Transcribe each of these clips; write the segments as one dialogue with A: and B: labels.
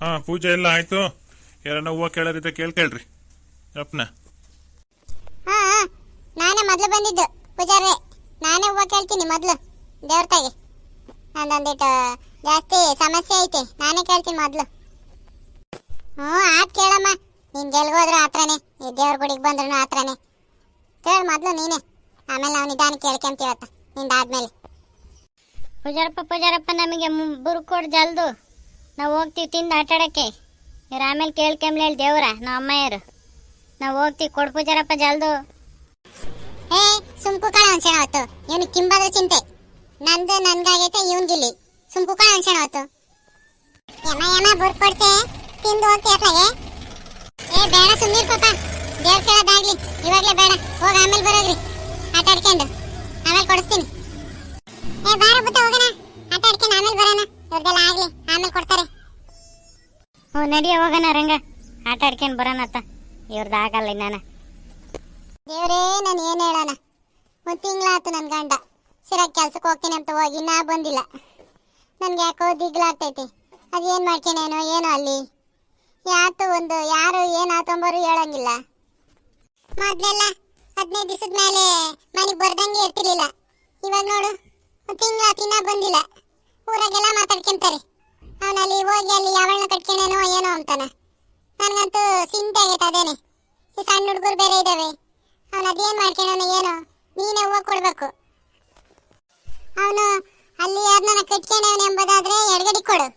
A: ಹಾ ಪೂಜೆ ಎಲ್ಲ ಆಯ್ತು. ಯಾರನ್ನ ಹೂವು ಕೇಳೋರಿದ್ದ ಕೇಳ್ಕೇಳ್ರಿ. ಅಪ್ಪನ
B: ಹಾ ಹಾ, ನಾನೇ ಮೊದ್ಲು ಬಂದಿದ್ದು ಪೂಜಾರಿ ನಾನೇ ಹೂವ ಕೇಳ್ತೀನಿ ಮೊದ್ಲು. ದೇವ್ರ ತಾಗೆ ನಂದೊಂದಿಟ್ಟು ಜಾಸ್ತಿ ಸಮಸ್ಯೆ ಐತೆ. ನಾನೇ ಕೇಳ್ತೀನಿ ಮೊದ್ಲು. ಹ್ಞೂ ಆತ್ ಕೇಳಮ್ಮ. ನೀನ್ ಗೆಲ್ಗೋದ್ರು ಆತ್ರನೇ. ಈ ದೇವ್ರ ಗುಡಿಗೆ ಬಂದ್ರು ಆತ್ರನೇ. ಕೇಳು ಮೊದ್ಲು ನೀನೇ. ಆಮೇಲೆ ನಾವು ನಿಧಾನ ಕೇಳ್ಕೊಂತೀವತ್ತ ನಿಂದಾದ್ಮೇಲೆ.
C: ಪೂಜಾರಪ್ಪ ಪೂಜಾರಪ್ಪ ನಮಗೆ ಬುರುಕೊಡ್ ಜಲ್ದು. ನಾವು ಹೋಗ್ತೀವಿ ತಿಂದು ಆಟಾಡಕ್ಕೆ ಇವ್ರು ಆಮೇಲೆ ಕೇಳ್ಕೊಂಬ್ಲಿ ಹೇಳಿ ದೇವ್ರ, ನಾವು ಅಮ್ಮಯ್ಯರು. ನಾವು ಹೋಗ್ತೀವಿ ಕೊಡ್ ಪೂಜಾರಪ್ಪ ಜಲ್ದು.
B: ಏ ಸುಮ್ಕು ಕಣ ಅನ್ಸಣ ಹೊತ್ತು. ಇವನು ಕಿಂಬಾದ ಚಿಂತೆ. ನಂದು ನನ್ಗಾಗೈತೆ ಇವನ್ ಗಿಲ್ಲಿ ಸುಮ್ಕು ಕಣ ಅನ್ಸಣ ಹೊತ್ತು. ಯಮ ಯಮ ಬುರ್ಕ್ ಕೊಡ್ತೆ. ತಿಂದು ಹೋಗ್ತಿ ಅತ್ಲಾಗೆ ಏ, ಬೇಡ ಸುಮ್ಮನೆ ಪಾಪ. ದೇವ್ರ ಕೇಳೋದಾಗ್ಲಿ. ಇವಾಗ್ಲೇ ಬೇಡ. ಹೋಗ ಆಮೇಲೆ ಬರೋಗ್ರಿ. ಆಟ ಆಡ್ಕೊಂಡು. ಆಮೇಲೆ ಕೊಡಿಸ್ತೀನಿ. ಏ, ಬಾರ ಬುತ್ತ ಹೋಗೋಣ. ಆಟ ಆಡ್ಕೊಂಡು ಆಮೇಲೆ ಬರೋಣ. ಇವ್ರದೆಲ್ಲ ಆಗ್ಲಿ. ಆಮೇಲೆ ಕೊಡ್ತಾರೆ.
C: ಹ್ಞೂ, ನಡಿ ಹೋಗೋಣ ರಂಗ. ಆಟ ಆಡ್ಕೊಂಡು ಬರೋಣತ್ತ ಇವ್ರದ್ದು ಆಗಲ್ಲ ಇನ್ನಾನ
B: ದೇವ್ರೇ, ನಾನು ಏನು ಹೇಳೋಣ? ಒಂದು ತಿಂಗಳಾಯ್ತು ನನ್ನ ಗಂಡ. ಸಿರಾಗ್ ಕೆಲ್ಸಕ್ಕೆ ಹೋಗ್ತೀನಿ ಅಂತ ಹೋಗಿ ನಾ ಬಂದಿಲ್ಲ. ನನಗೆ ಯಾಕೋ ದಿಗ್ಲಾಗ್ತೈತಿ. ಅದೇನ್ ಮಾಡ್ಕೊಂಡೇನೋ ಏನೋ ಅಲ್ಲಿ. ಯಾತು ಒಂದು, ಯಾರು ಏನು ಆತಂಬರು ಹೇಳಂಗಿಲ್ಲ. ಮೊದಲೆಲ್ಲ ಹದಿನೈದು ದಿವಸದ ಮೇಲೆ ಮನೆಗೆ ಬರ್ದಂಗೆ ಇರ್ತಿರ್ಲಿಲ್ಲ. ಇವಾಗ ನೋಡು, ಒಂದು ತಿನ್ನ ಇನ್ನ ಬಂದಿಲ್ಲ. ಊರಾಗೆಲ್ಲ ಮಾತಾಡ್ಕೊಂತಾರೆ. ಅಲ್ಲಿ ಕಟ್ಕೊಂಡೇನೋ ಏನೋ ಅಂತಾನೆ. ನನಗಂತೂ ಚಿಂತೆ ಆಗೈತೆ ಅದೇನೆ. ಈ ಸಣ್ಣ ಹುಡುಗರು ಬೇರೆ ಇದ್ದಾವೆ ಅವನು ಅದೇನು ಮಾಡ್ಕೊಂಡವನು ಏನೋ? ನೀನೇ ಹೂವು ಕೊಡ್ಬೇಕು. ಅವನು ಅಲ್ಲಿ ಯಾರನ್ನ ಕಟ್ಕೊಂಡವನು ಎಂಬುದಾದ್ರೆ ಎಡಗಡಿ ಕೊಡು.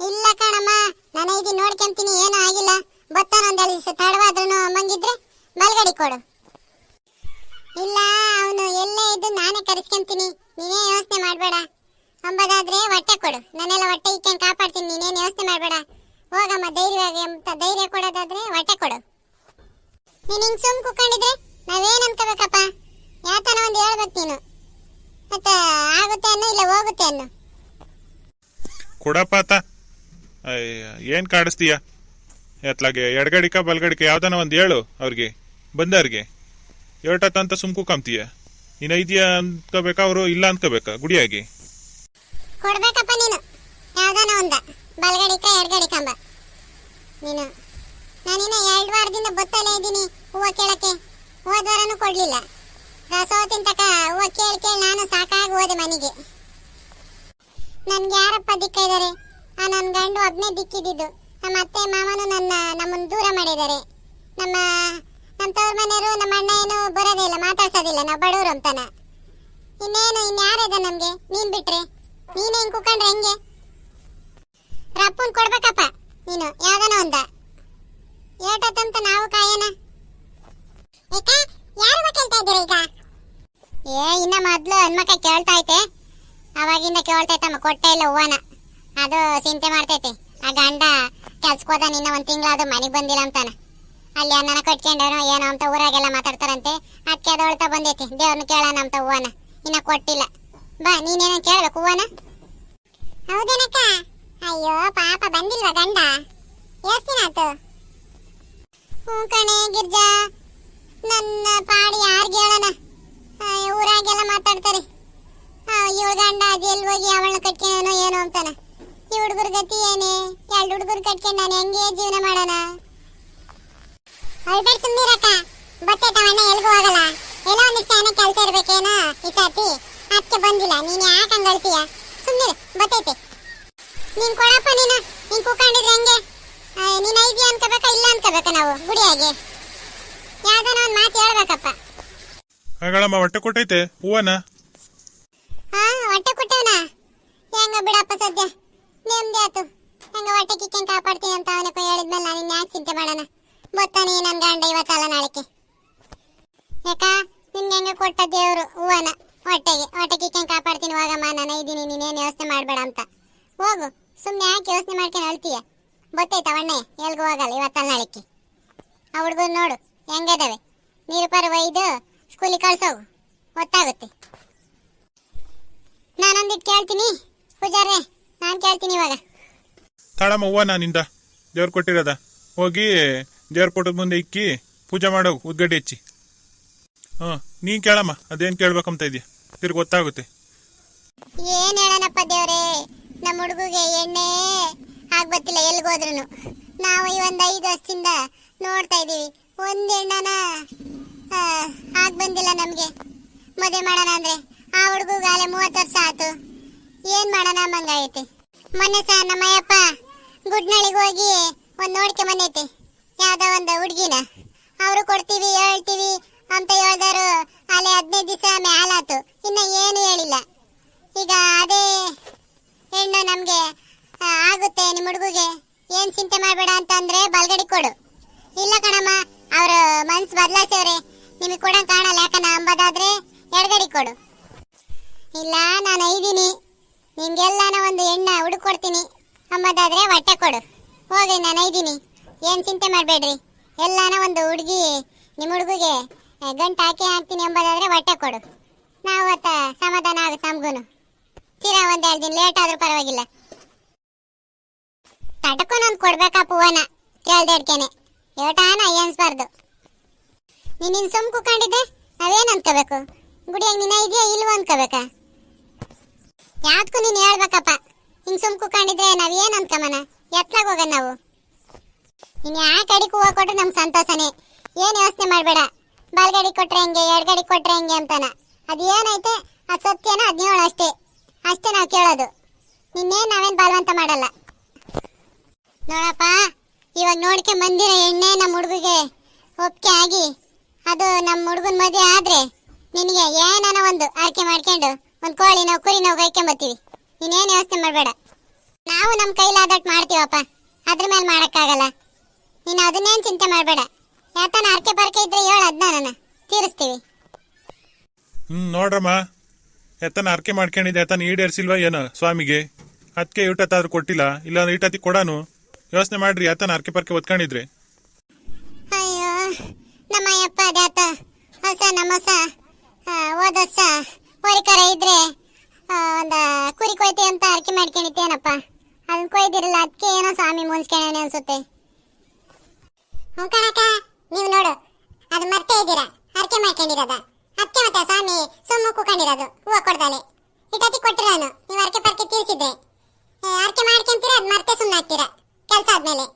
B: ಇಲ್ಲ ಕಣಮ್ಮ, ನಾನು ಇದು ನೋಡ್ಕೊಂತೀನಿ, ಏನೂ ಆಗಿಲ್ಲ. ಬತ್ತಾನೊಂದು ದಿವಸ. ತಡವಾದ್ರೂ ಮಂಗಿದ್ರೆ ಬಲ್ಗಡಿ ಕೊಡು. ಇಲ್ಲ, ಅವನು ಎಲ್ಲೇ ಇದ್ದು ನಾನೇ ಕರೆಸ್ಕೊಂತೀನಿ. ನೀನೇ ಯೋಚನೆ ಮಾಡಬೇಡ. ಅಂಬದಾದ್ರೆ ಹೊಟ್ಟೆ ಕೊಡು. ನನ್ನೆಲ್ಲ ಹೊಟ್ಟೆ ಇಟ್ಕೊಂಡು ಕಾಪಾಡ್ತೀನಿ. ನೀನೇನು ಯೋಚನೆ ಮಾಡಬೇಡ. ಹೋಗಮ್ಮ, ಧೈರ್ಯವಾಗಿ ಅಂತ ಧೈರ್ಯ ಕೊಡೋದಾದ್ರೆ ಹೊಟ್ಟೆ ಕೊಡು. ನೀನು ಹಿಂಗೆ ಸುಮ್ ಕೂಕೊಂಡಿದ್ರೆ ನಾವೇನು ಅನ್ಕೋಬೇಕಪ್ಪ? ಯಾತನ ಒಂದು ಹೇಳ್ಬೇಕು ನೀನು. ಮತ್ತೆ ಆಗುತ್ತೆ ಅನ್ನೋ ಇಲ್ಲ ಹೋಗುತ್ತೆ ಅನ್ನೋ?
A: ಕೊಡಪ್ಪ ಆತ ಏನ್ ಕಾಡಿಸ್ತೀಯ? ಎತ್ಲಾಗೆ, ಎಡಗಡಿಕ ಬಲ್ಗಡಿಕ ಯಾವ್ದಾನ ಒಂದು ಹೇಳು ಅವ್ರಿಗೆ, ಬಂದವ್ರಿಗೆ. ಹೇಳ್ಟತ್ತಂತ ಸುಮ್ಕು ಕಂತೀಯ ನೀನು ಐದಿಯ ಅನ್ಕೋಬೇಕಾ, ಅವರು ಇಲ್ಲ ಅನ್ಕೋಬೇಕಾ, ಗುಡಿಯಾಗಿ?
B: ಕೊಡ್ಬೇಕಪ್ಪ ನೀನು. ಯಾವ್ದಾನ ಒಂದ? ಬಲ್ಗಡಿಕ ಎಡ್ಗಡಿಕ ಕಂಬ. ನೀನು. ನಾನಿನ್ನ ಎರಡು ವಾರದಿಂದ ಬತ್ತಲೇ ಇದ್ದೀನಿ ಹೂವ ಕೇಳಕ್ಕೆ. ಹೋದ್ವಾರನು ಕೊಡ್ಲಿಲ್ಲ. ದಾಸೋತಿನ ತಕ ಹೂವ ಕೇಳಿ ಕೇಳಿ ನಾನು ಸಾಕಾಗಿ ಹೋದೆ ಮನೆಗೆ. ನನ್ಗೆ ಯಾರಪ್ಪ ದಿಕ್ಕ ಇದ್ದಾರೆ ಆ ನನ್ನ ಗಂಡು ಒಬ್ನೇ ದಿಕ್ಕಿದ್ದು ನಮ್ಮ ಅತ್ತೆ ಮಾಮನು ನನ್ನ ನಮ್ಮನ್ನು ದೂರ ಮಾಡಿದ್ದಾರೆ. ನಮ್ಮ ನಮ್ಮ ತವ್ರ ಮನೆಯವರು, ನಮ್ಮ ಅಣ್ಣ ಏನು ಬರೋದೇ ಇಲ್ಲ, ಮಾತಾಡ್ಸೋದಿಲ್ಲ. ನಾವು ಬಡವರು ಅಂತಾನ. ಇನ್ನೇನು ಇನ್ಯಾರಿದ ನಮಗೆ? ನೀನು ಬಿಟ್ರೆ? ನೀನ್ ಹಿಂಗ್ ಕುಕಂಡ್ರೆ ಹೆಂಗೆ? ರಪ್ಪನ್ ಕೊಡ್ಬೇಕಪ್ಪ ನೀನು, ಯಾವ್ದನ ಒಂದ. ಏಟತ್ತಂತ ನಾವು ಕಾಯನ. ಏಕ, ಯಾರು ಕೇಳ್ತಾ ಇದ್ದೀರಾ ಈಗ? ಏ, ಇನ್ನ ಮೊದ್ಲು ಹನ್ಮಕ್ಕ ಕೇಳ್ತಾ ಐತೆ. ಅವಾಗಿಂದ ಇತ್ತಮ್ಮ ಕೊಟ್ಟೆ ಇಲ್ಲ ಹೂವನ. ಅದು ಚಿಂತೆ ಮಾಡ್ತೈತೆ. ಆ ಗಂಡ ಕೆಲ್ಸಕ್ಕೆ ನಿನ್ನ ಒಂದ್ ಅದು ಮನೆಗ್ ಬಂದಿಲ್ಲ ಅಂತಾನ. ಅಲ್ಲಿ ಅನ್ನನ ಕಟ್ಕೊಂಡೇನೋ ಏನೋ ಅಂತ ಊರಾಗೆಲ್ಲ ಮಾತಾಡ್ತಾರಂತೆ. ಅದಕ್ಕೆ ಅದು ಹೊಳ್ತಾ ಬಂದೈತಿ. ದೇವ್ರನ್ನ ಕೇಳೋಣ ಅಂತ ಹೂವನ. ಇನ್ನ ಕೊಟ್ಟಿಲ್ಲ. ಬಾ, ನೀನೇನ ಕೇಳ್ಬೇಕು, ಹೂವನ? ಹೌದೇನಕ್ಕ? ಅಯ್ಯೋ, ಪಾಪ ಬಂದಿಲ್ವಾ ಗಂಡ? ಎಷ್ಟು ದಿನ ಹ್ಞೂ ಕಣೆ, ಗಿರ್ಜಾ. ನನ್ನ ಪಾಡಿ ಯಾರಿಗೆ ಹೇಳೋಣ? ಊರಾಗೆಲ್ಲ ಮಾತಾಡ್ತಾರೆ. ಇವಳ ಗಂಡ ಅದು ಹೋಗಿ ಅವಳನ್ನ ಕಟ್ಕೊಂಡನೋ ಏನೋ ಅಂತಾನೆ. ಈ ಹುಡುಗರ ಗತಿ ಏನೇ? ಎರಡು ಹುಡುಗರು ಕಟ್ಕೊಂಡು ನಾನು ಹೆಂಗೆ ಜೀವನ ಮಾಡೋಣ? ಅಳ್ಬೇಡ ಸುಮ್ಮನಿರಕ್ಕ ಬತ್ತೆ ತವಣ್ಣ ಎಲ್ಗೂ ಹೋಗಲ್ಲ. ಏನೋ ಒಂದಿಷ್ಟು ಏನೋ ಕೆಲಸ ಇರ್ಬೇಕೇನೋ, ಈ ಅದಕ್ಕೆ ಬಂದಿಲ್ಲ. ನೀನು ಯಾಕೆ ಹಂಗೆ ಅಳ್ತೀಯ? ಸುಮ್ಮನೆ ಬತ್ತೈತೆ. ನೀನ್ ಕೊಡಪ್ಪ ನೀನು. ನೀನ್ ಕೂಕೊಂಡಿದ್ರೆ ಹೆಂಗೆ? ನೀನ್ ಐದಿಯ ಅನ್ಕೋಬೇಕ ಇಲ್ಲ ಅನ್ಕೋಬೇಕ ನಾವು? ಗುಡಿಯಾಗೆ ಯಾವ್ದಾನ ಒಂದ್ ಮಾತು ಹೇಳ್ಬೇಕಪ್ಪ.
A: ಹಾಗಳಮ್ಮ ಹೊಟ್ಟೆ ಕೊಟ್ಟೈತೆ. ಹೂವನ?
B: ಹಾ ಹೊಟ್ಟೆ ಕೊಟ್ಟವನ? ಹೆಂಗ ಬಿಡಪ್ಪ ಸದ್ಯ? ನೆಮ್ಮದಿ ಆತು. ಹೆಂಗ ಹೊಟ್ಟೆ ಕಿಕ್ಕಂಗ್ ಕಾಪಾಡ್ತೀನಿ ಅಂತ ಅವನಪ್ಪ ಹೇಳಿದ್ಮೇಲೆ ನಾನು ಇನ್ಯಾಕೆ ಚಿಂತೆ ಮಾಡೋಣ? ಗೊತ್ತಾನೆ ನನ್ ಗಂಡ ಇವತ್ತಲ್ಲ ನಾಳೆಗೆ. ಯಾಕ ನಿಮ್ಗೆ ಹೆಂಗ ಕೊಟ್ಟ ದೇವ್ರು ಹೂವನ? ಹೊಟ್ಟೆಗೆ ಹೊಟ್ಟೆಗೆ ಕಾಪಾಡ್ತೀನಿ ಹೋಗಮ್ಮ, ನಾನು ಇದ್ದೀನಿ, ನೀನೇನು ಯೋಚನೆ ಮಾಡಬೇಡ ಅಂತ. ಹೋಗು ಸುಮ್ಮನೆ ಯಾಕೆ ಯೋಚನೆ ಮಾಡ್ಕೊಂಡು ಅಳ್ತೀಯ? ಗೊತ್ತೈತ ಅಣ್ಣೆ ಎಲ್ಗೂ ಹೋಗಲ್ಲ ಇವತ್ತಲ್ಲ ನಾಳೆಕ್ಕೆ ಆ ಹುಡುಗರು ನೋಡು, ಹೆಂಗದವೆ? ನೀರು ಪರ ಒಯ್ದು ಸ್ಕೂಲಿಗೆ ಕಳ್ಸೋಗು, ಗೊತ್ತಾಗುತ್ತೆ. ನಾನೊಂದಿಟ್ಟು ಕೇಳ್ತೀನಿ, ಪೂಜಾರೆ, ನಾನು ಕೇಳ್ತೀನಿ ಇವಾಗ.
A: ತಾಳಮ್ಮ ಹೂವ ನಿಂದ ದೇವ್ರು ಕೊಟ್ಟಿರೋದ. ಹೋಗಿ ದೇವ್ರ ಕೊಟ್ಟದ ಮುಂದೆ ಇಕ್ಕಿ ಪೂಜೆ ಮಾಡೋ, ಉದ್ಗಡ್ಡೆ ಹೆಚ್ಚಿ. ಹಾಂ ನೀನು ಕೇಳಮ್ಮ, ಅದೇನು ಕೇಳ್ಬೇಕಂತ ಇದೆಯಾ? ತಿರ್ಗಿ ಗೊತ್ತಾಗುತ್ತೆ.
B: ಏನ್ ಹೇಳನಪ್ಪ ದೇವ್ರೆ? ನಮ್ಮ ಹುಡುಗಿಗೆ ಎಣ್ಣೆ ಆಗ್ಬತ್ತಿಲ್ಲ ಎಲ್ಗೋದ್ರು ನಾವು ಈ ಒಂದ್ ಐದು ವರ್ಷದಿಂದ ನೋಡ್ತಾ ಇದೀವಿ. ಒಂದ್ ಎಣ್ಣನ ಆಗ್ ಬಂದಿಲ್ಲ ನಮ್ಗೆ. ಮದುವೆ ಮಾಡೋಣ ಅಂದ್ರೆ. ಆ ಹುಡುಗಾಲೆ ಮೂವತ್ತು ವರ್ಷ ಆತು. ಏನ್ ಮಾಡೋಣ ಮಂಗಾಗೈತಿ ಮೊನ್ನೆ ಸಹ ನಮ್ಮ ಅಯ್ಯಪ್ಪ ಗುಡ್ನಳ್ಳಿಗೆ ಹೋಗಿ ಒಂದ್ ನೋಡ್ಕೆ ಬಂದೈತಿ. ಯಾವ್ದೋ ಒಂದು ಹುಡ್ಗಿನ. ಅವರು ಕೊಡ್ತೀವಿ, ಹೇಳ್ತೀವಿ ಅಂತ ಹೇಳಿದರು. ಅಲ್ಲಿ ಹದಿನೈದು ದಿವಸ ಮೇಲಾತು. ಇನ್ನ ಏನು ಹೇಳಿಲ್ಲ. ಈಗ ಅದೇ ಹೆಣ್ಣು ನಮಗೆ ಆಗುತ್ತೆ ನಿಮ್ಮ ಹುಡುಗಿಗೆ. ಏನು ಚಿಂತೆ ಮಾಡಬೇಡ ಅಂತಂದ್ರೆ ಬಲಗಡಿ ಕೊಡು. ಇಲ್ಲ ಕಣಮ್ಮ, ಅವ್ರ ಮನ್ಸ್ ಬದಲಾಯಿಸವ್ರೆ. ನಿಮಗೆ ಕೊಡಂಗ್ ಕಾಣಲ್ಲ ಯಾಕನ ಅಂಬದಾದ್ರೆ ಎಡಗಡಿ ಕೊಡು. ಇಲ್ಲ, ನಾನು ಐದೀನಿ. ನಿಮ್ಗೆಲ್ಲಾನ ಒಂದು ಹೆಣ್ಣ ಹುಡುಕೊಡ್ತೀನಿ ಅಂಬದಾದ್ರೆ ಹೊಟ್ಟೆ ಕೊಡು. ಹೋಗಿ ನಾನು ಐದೀನಿ. ಏನು ಚಿಂತೆ ಮಾಡಬೇಡ್ರಿ. ಎಲ್ಲಾನ ಒಂದು ಹುಡುಗಿ ನಿಮ್ಮ ಹುಡುಗಿಗೆ ಗಂಟು ಹಾಕಿ ಹಾಕ್ತೀನಿ ಎಂಬುದಾದ್ರೆ ಹೊಟ್ಟೆ ಕೊಡು. ನಾವು ಅವತ್ತ ಸಮಾಧಾನ ಆಗುತ್ತೆ ನಮ್ಗೂ ತೀರಾ ಒಂದೆರಡು ದಿನ ಲೇಟ್ ಆದ್ರೂ ಪರವಾಗಿಲ್ಲ. ತಡ್ಕೊಂಡೊಂದು ಕೊಡ್ಬೇಕಾ ಪೂವನ? ಕೇಳ್ದೇಡ್ಕೇನೆ ಏಟಾನ ಏನ್ಸ್ಬಾರ್ದು ನೀನಿನ್ ನಿನ್ ಸುಮ್ ಕುಕೊಂಡಿದ್ದೆ ನಾವೇನ್ ಅನ್ಕೋಬೇಕು? ಗುಡಿಯಾಗ ನಿನ್ನ ಇದೆಯಾ, ಇಲ್ವ ಅನ್ಕೋಬೇಕಾ? ಯಾವ್ದಕ್ಕೂ ನೀನು ಹೇಳ್ಬೇಕಪ್ಪ. ಹಿಂಗ್ ಸುಮ್ ಕುಕೊಂಡಿದ್ರೆ ನಾವ್ ಏನ್ ಅನ್ಕಮನ ಎತ್ಲಾಗ ಹೋಗೋಣ ನಾವು. ನೀನ್ ಯಾಕೆ ಕಡೆಗೆ ಹೂವ ಕೊಟ್ರೆ ನಮ್ಗೆ ಸಂತೋಷನೇ? ಏನ್ ಯೋಚನೆ ಮಾಡ್ಬೇಡ. ಬಲ್ಗಡಿ ಕೊಟ್ರೆ ಹೆಂಗೆ ಗಡಿ ಕೊಟ್ರೆ ಹೆಂಗೆ ಅಂತಾನ. ಅದು ಏನೈತೆ ಅದು ಸತ್ಯನ ಹದಿನೇಳು ಅಷ್ಟೇ. ಅಷ್ಟೇ ನಾವು ಕೇಳೋದು. ನಿನ್ನೇನು ನಾವೇನ್ ಬಲವಂತ ಮಾಡಲ್ಲ? ನೋಡಪ್ಪ, ಇವಾಗ ನೋಡ್ಕೆ ಬಂದಿರೋ ಎಣ್ಣೆ ನಮ್ಮ ಹುಡುಗಿಗೆ. ಒಪ್ಪಿಗೆ ಆಗಿ. ಅದು ನಮ್ಮ ಹುಡುಗನ ಮದುವೆ ಆದ್ರೆ ನಿನಗೆ ಏನಾನ ಒಂದು ಆರ್ಕೆ ಮಾಡ್ಕೊಂಡು ಒಂದು ಕೋಳಿ ನಾವು, ಕುರಿ ನಾವು ಕೈಕೊಂಬತ್ತೀವಿ ನೀನೇನು ಯೋಚನೆ ಮಾಡಬೇಡ. ನಾವು ನಮ್ಮ ಕೈಲಾದಟ್ಟು ಮಾಡ್ತೀವಪ್ಪ. ಅದ್ರ ಮೇಲೆ ಮಾಡೋಕ್ಕಾಗಲ್ಲ. ನೀನು ಅದನ್ನೇನು ಚಿಂತೆ ಮಾಡಬೇಡ. ಯಾತನ ಆರ್ಕೆ ಪರ್ಕೆ ಇದ್ರೆ ಹೇಳ ಅದನ್ನ ನಾನು ತೀರಿಸ್ತೀವಿ.
A: ಹ್ಮ್ ನೋಡ್ರಮ್ಮ. ಎತ್ತನ ಅರ್ಕೆ ಮಾಡ್ಕೊಂಡಿದ್ದೆ ಎತ್ತನ ಈಡೇರಿಸಿಲ್ವಾ ಏನೋ ಸ್ವಾಮಿಗೆ? ಅದಕ್ಕೆ ಇಟ್ಟತ್ತಾದ್ರೂ ಕೊಟ್ಟಿಲ್ಲ ಇಲ್ಲ ಇಟ್ಟತಿ ಕೊಡಾನು? ಯೋಚನೆ ಮಾಡ್ರಿ ಎತ್ತನ ಅರ್ಕೆ ಪರ್ಕೆ ಒತ್ಕೊಂಡಿದ್ರಿ
B: ಅಯ್ಯೋ ನಮ್ಮ ಅಪ್ಪ ಅದಾತ ಹೊಸ ನಮ್ಮ ಹೊಸ ಓದಸ ಹೋರಿಕರ ಇದ್ರೆ ಒಂದು ಕುರಿ ಕೊಯ್ತಿ ಅಂತ ಅರ್ಕೆ ಮಾಡ್ಕೊಂಡಿತ್ತೇನಪ್ಪ ಅದನ್ನ ಕೊಯ್ದಿರಲ್ಲ ಅದಕ್ಕೆ ಏನೋ ಸ್ವಾಮಿ ಮುನ್ಸ್ಕೊಂಡ ಅನ್ಸುತ್ತೆ. ಹ್ಞೂ ಕಣಕ ನೀವು ನೋಡು, ಅದು ಮರ್ತೇ ಇದ್ದೀರಾ? ಅರ್ಕೆ ಮಾಡ್ಕೊಂಡಿರೋದ? ಅದಕ್ಕೆ ಮತ್ತೆ ಸ್ವಾಮಿ ಸುಮ್ಮ ಕೂಕೊಂಡಿರೋದು. ಹೂವು ಕೊಡ್ದಾಳೆ. ಇಟತಿ ಕೊಟ್ಟಿರೋನು ನೀವು ಅರ್ಕೆ ಪರ್ಕೆ ತೀರಿಸಿದ್ರೆ ಅರ್ಕೆ ಮಾಡ್ಕೊಂತೀರ ಅದು ಮರ್ತೆ ಸುಮ್ಮನೆ ಆಗ್ತೀರಾ? ಕೆಲಸ ಆದ್ಮೇಲೆ.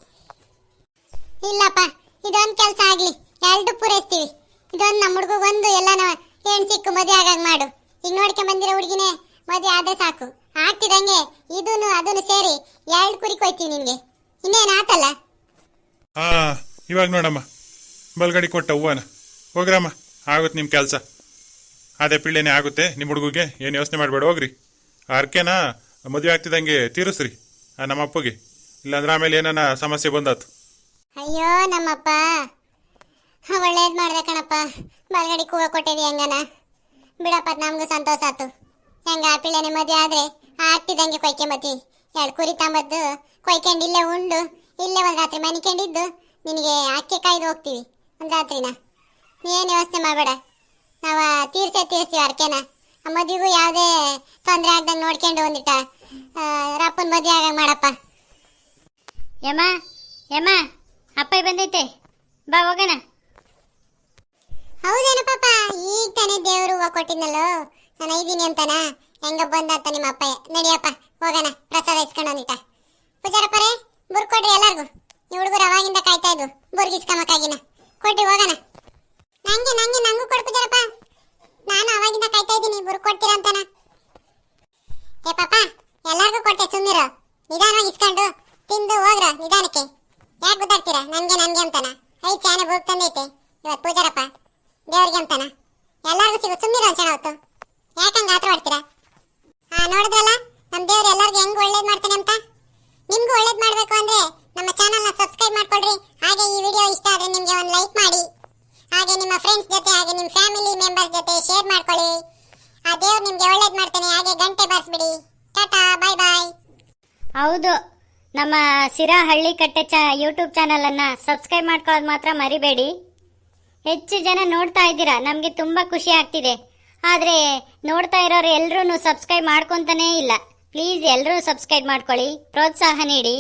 B: ಇಲ್ಲಪ್ಪ, ಇದೊಂದು ಕೆಲಸ ಆಗ್ಲಿ. ಎರಡು ಪೂರೈಸ್ತೀವಿ. ಇದೊಂದು ನಮ್ಮ ಹುಡುಗ ಒಂದು ಎಲ್ಲಾನ ಹೆಣ್ ಸಿಕ್ಕು ಮದುವೆ ಆಗಾಗ ಮಾಡು. ಈಗ ನೋಡ್ಕೊಂಡ್ ಬಂದಿರೋ ಹುಡುಗಿನೇ ಮದುವೆ ಆದ್ರೆ ಸಾಕು. ಆಗ್ತಿದಂಗೆ ಇದೂನು ಅದನ್ನು ಸೇರಿ ಎರಡು ಕುರಿ ಕೊಯ್ತೀವಿ ನಿಮಗೆ. ಇನ್ನೇನು ಆತಲ್ಲ?
A: ಹಾ, ಇವಾಗ ನೋಡಮ್ಮ. ಬಲ್ಗಡಿ ಕೊಟ್ಟ ಹೂವನ ಹೋಗ್ರಮ್ಮ ಆಗುತ್ತೆ ನಿಮ್ಮ ಕೆಲಸ. ಅದೇ ಪಿಳ್ಳೆನೆ ಆಗುತ್ತೆ ನಿಮ್ಮ ಹುಡುಗಿಗೆ ಏನು ಯೋಚನೆ ಮಾಡಬೇಡ, ಹೋಗ್ರಿ. ಆ ಅರ್ಕೆನ ಮದುವೆ ಆಗ್ತಿದ್ದಂಗೆ ತೀರಿಸ್ರಿ ನಮ್ಮ ಅಪ್ಪಗೆ ಇಲ್ಲಾಂದ್ರೆ ಆಮೇಲೆ ಏನಾನ ಸಮಸ್ಯೆ ಬಂದಾತು.
B: ಅಯ್ಯೋ, ನಮ್ಮಪ್ಪ. ಒಳ್ಳೇದು ಮಾಡ್ದೆ ಕಣಪ್ಪ. ಬಲ್ಗಡಿ ಕೂವ ಕೊಟ್ಟಿದಿ ಹೆಂಗನ? ಬಿಡಪ್ಪ ನಮ್ಗೆ ಸಂತೋಷ ಆತು. ಹೆಂಗ ಆ ಪಿಳ್ಳೆನೆ ಮದುವೆ ಆದ್ರೆ ಆಗ್ತಿದಂಗೆ ಕೊಯ್ಕೊಂಬತ್ತಿ ಎರಡು ಕುರಿ ತಂಬದ್ದು, ಕೊಯ್ಕೊಂಡು ಇಲ್ಲೇ ಉಂಡು, ಇಲ್ಲೇ ಒಂದು ರಾತ್ರಿ ಮನಿಕೊಂಡಿದ್ದು, ನಿನಗೆ ಅಕ್ಕಿ ಕಾಯ್ದು ಹೋಗ್ತೀವಿ. ರಾತ್ರಿನ ಏನು ಯೋಚನೆ ಮಾಡಬೇಡ. ನಾವು ತೀರ್ಸೇ ತೀರ್ಸ್ತೀವಿ ಅರ್ಕೆನ. ಆ ಮದುವೆಗೂ ಯಾವುದೇ ತೊಂದರೆ ಆಗ್ದಂಗೆ ನೋಡ್ಕೊಂಡು ಒಂದಿಟ್ಟ ರಪ್ಪನ ಮದುವೆ ಆಗಂಗೆ ಮಾಡಪ್ಪ.
C: ಯಮ್ಮ ಯಮ್ಮ ಅಪ್ಪ ಬಂದೈತೆ. ಬಾ ಹೋಗೋಣ.
B: ಹೌದೇನು ಪಾಪ ಈಗ ತಾನೇ ದೇವರು ಹೂವು ಕೊಟ್ಟಿದ್ನಲ್ಲೋ. ನಾನು ಐದೀನಿ ಅಂತಾನ? ಹೆಂಗ ಬಂದ ನಿಮ್ಮ ಅಪ್ಪ ನಡಿಯಪ್ಪ ಹೋಗೋಣ. ಪ್ರಸಾದ ಇಸ್ಕೊಂಡು ಒಂದಿಟ ಪೂಜಾರಪ್ಪರೇ ಬುರ್ ಕೊಡ್ರಿ ಎಲ್ಲಾರ್ಗು. ಈ ಹುಡುಗರು ಅವಾಗಿಂದ ಕಾಯ್ತಾ ಇದ್ವು. ಬುರ್ಗ್ ಇಸ್ಕೊಂಬಕ್ಕಾಗಿನ ಕೊಡ್ರಿ, ಹೋಗೋಣ. ನಂಗೆ ನಂಗೆ, ನಂಗೂ ಕೊಡು ಪೂಜಾರಪ್ಪ ನಾನು ಅವಾಗಿಂದ ಕಾಯ್ತಾ ಇದ್ದೀನಿ ಬುರ್ ಕೊಡ್ತೀರಾ ಏ, ಪಾಪ ಎಲ್ಲಾರ್ಗೂ ಕೊಟ್ಟೆ ಸುಮ್ಮಿರು ನಿಧಾನವಾಗಿ ಇಸ್ಕೊಂಡು ತಿಂದು ಹೋಗ್ರ ನಿಧಾನಕ್ಕೆ ಯಾಕೆ ಗೊತ್ತಾಗ್ತೀರಾ ನನ್ಗೆ ನನ್ಗೆ ಅಂತಾನ ಐದು ಚಾನೆ ಬುಕ್ ತಂದೈತೆ ಇವತ್ತು ಪೂಜಾರಪ್ಪ ದೇವ್ರಿಗೆ ಅಂತಾನ ಎಲ್ಲಾರ್ಗೂ ಸಿಗು ಸುಮ್ಮಿರ ಅನ್ಸಣ ಹೊತ್ತು ಯಾಕಂಗ ಆತರ ಮಾಡ್ತೀರಾ ಹಾ ನೋಡಿದ್ರಲ್ಲ ನಮ್ ದೇವ್ರು ಎಲ್ಲರಿಗೂ ಹೆಂಗ್ ಒಳ್ಳೇದ್ ಮಾಡ್ತಾನೆ ಅಂತ ನಿಮ್ಗೂ ಒಳ್ಳೇದ್ ಮಾಡ್ಬೇಕು ಅಂದ್ರೆ ನಮ್ಮ ಚಾನಲ್ನ ಸಬ್ಸ್ಕ್ರೈಬ್ ಮಾಡ್ಕೊಳ್ರಿ ಹಾಗೆ ಈ ವಿಡಿಯೋ ಇಷ್ಟ ಆದ್ರೆ ನಿಮ್ಗೆ ಒಂದು ಲೈಕ್ ಮಾಡಿ ಹಾಗೆ ನಿಮ್ಮ ಫ್ರೆಂಡ್ಸ್ ಜೊತೆ ಹಾಗೆ ನಿಮ್ಮ ಫ್ಯಾಮಿಲಿ ಮೆಂಬರ್ಸ್ ಜೊತೆ ಶೇರ್ ಮಾಡ್ಕೊಳ್ಳಿ ಆ ದೇವ್ರು ನಿಮ್ಗೆ ಒಳ್ಳೇದ್ ಮಾಡ್ತಾನೆ ಹಾಗೆ ಗಂಟೆ ಬಾರಿಸ್ಬಿಡಿ ಟಾಟಾ ಬಾಯ್ ಬಾಯ್
C: ಹೌದು ಸಿರಾ ಹಳ್ಳಿ ಕಟ್ಟೆ ಚ ಯೂಟ್ಯೂಬ್ ಚಾನಲನ್ನು ಸಬ್ಸ್ಕ್ರೈಬ್ ಮಾಡ್ಕೊಳ್ಳೋದು ಮಾತ್ರ ಮರಿಬೇಡಿ. ಹೆಚ್ಚು ಜನ ನೋಡ್ತಾ ಇದ್ದೀರಾ, ನಮಗೆ ತುಂಬ ಖುಷಿ ಆಗ್ತಿದೆ. ಆದರೆ ನೋಡ್ತಾ ಇರೋರು ಎಲ್ಲರೂ ಸಬ್ಸ್ಕ್ರೈಬ್ ಮಾಡ್ಕೊತಾನೇ ಇಲ್ಲ. ಪ್ಲೀಸ್ ಎಲ್ಲರೂ ಸಬ್ಸ್ಕ್ರೈಬ್ ಮಾಡ್ಕೊಳ್ಳಿ, ಪ್ರೋತ್ಸಾಹ ನೀಡಿ.